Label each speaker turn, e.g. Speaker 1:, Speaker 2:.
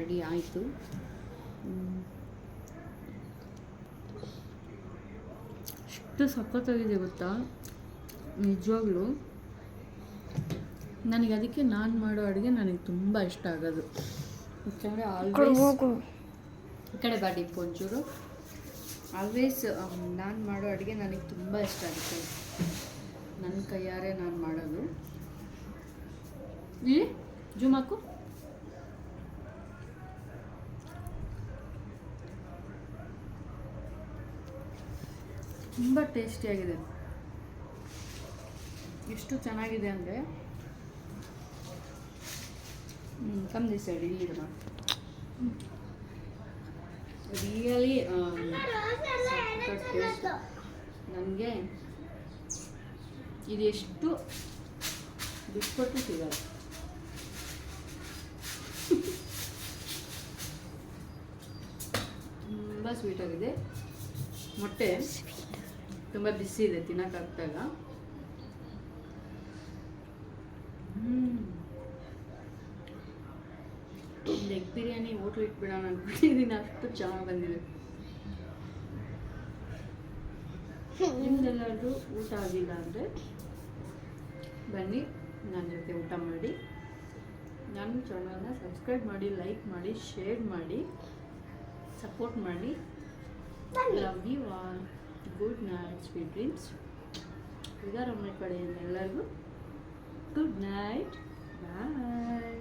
Speaker 1: Ready ಆಯಿತು. ಎಷ್ಟು ಸಖತ್ತಾಗಿದೆ ಗೊತ್ತಾ? ನಿಜವಾಗ್ಲೂ. ನನಗೆ ಅದಕ್ಕೆ ನಾನು ಮಾಡೋ ಅಡುಗೆ ನನಗೆ ತುಂಬ ಇಷ್ಟ ಆಗೋದು. ಯಾಕಂದರೆ ಆಲ್ವೇಸ್ ಈ ಕಡೆ ಬಾಡಿ ಪೊಂಚೂರು ಆಲ್ವೇಸ್ ನಾನು ಮಾಡೋ ಅಡುಗೆ ನನಗೆ ತುಂಬ ಇಷ್ಟ ಆಗುತ್ತೆ. ನನ್ನ ಕೈಯಾರೆ ನಾನು ಮಾಡೋದು. ಇಲ್ಲಿ ತುಂಬ ಟೇಸ್ಟಿಯಾಗಿದೆ ಎಷ್ಟು ಚೆನ್ನಾಗಿದೆ ಅಂದರೆ ಹ್ಞೂ ಕಮ್ಮಿ ಸೈಡ್ ಇಲ್ಲಿರುವ ರಿಯಲಿ ನನಗೆ ಇದು ಎಷ್ಟು ಬಿಟ್ಕೊಟ್ಟು ಸಿಗಲ್ಲ. ತುಂಬ ಸ್ವೀಟಾಗಿದೆ ಮೊಟ್ಟೆ. ತುಂಬ ಬಿಸಿ ಇದೆ ತಿನ್ನೋಕ್ಕಾಗ್ತಾಯಿಲ್ಲ ಒಂದು ಎಗ್ ಬಿರಿಯಾನಿ, ಹೋಟ್ಲ್ ಇಟ್ಬಿಡೋಣ ಅನ್ಕೊಂಡಿದ್ದೀನಿ, ಅಷ್ಟು ಚೆನ್ನಾಗಿ ಬಂದಿದೆ. ನಿಮ್ದೆಲ್ಲರೂ ಊಟ ಆಗಿಲ್ಲ ಅಂದರೆ ಬನ್ನಿ ನನ್ನ ಜೊತೆ ಊಟ ಮಾಡಿ. ನನ್ನ ಚಾನಲ್ನ ಸಬ್ಸ್ಕ್ರೈಬ್ ಮಾಡಿ ಲೈಕ್ ಮಾಡಿ ಶೇರ್ ಮಾಡಿ ಸಪೋರ್ಟ್ ಮಾಡಿ. Love you all good night sweet dreams ಇದರಮ್ಮ ಕಡೆಯಿಂದ ಎಲ್ಲರಿಗೂ ಗುಡ್ ನೈಟ್ ಬಾಯ್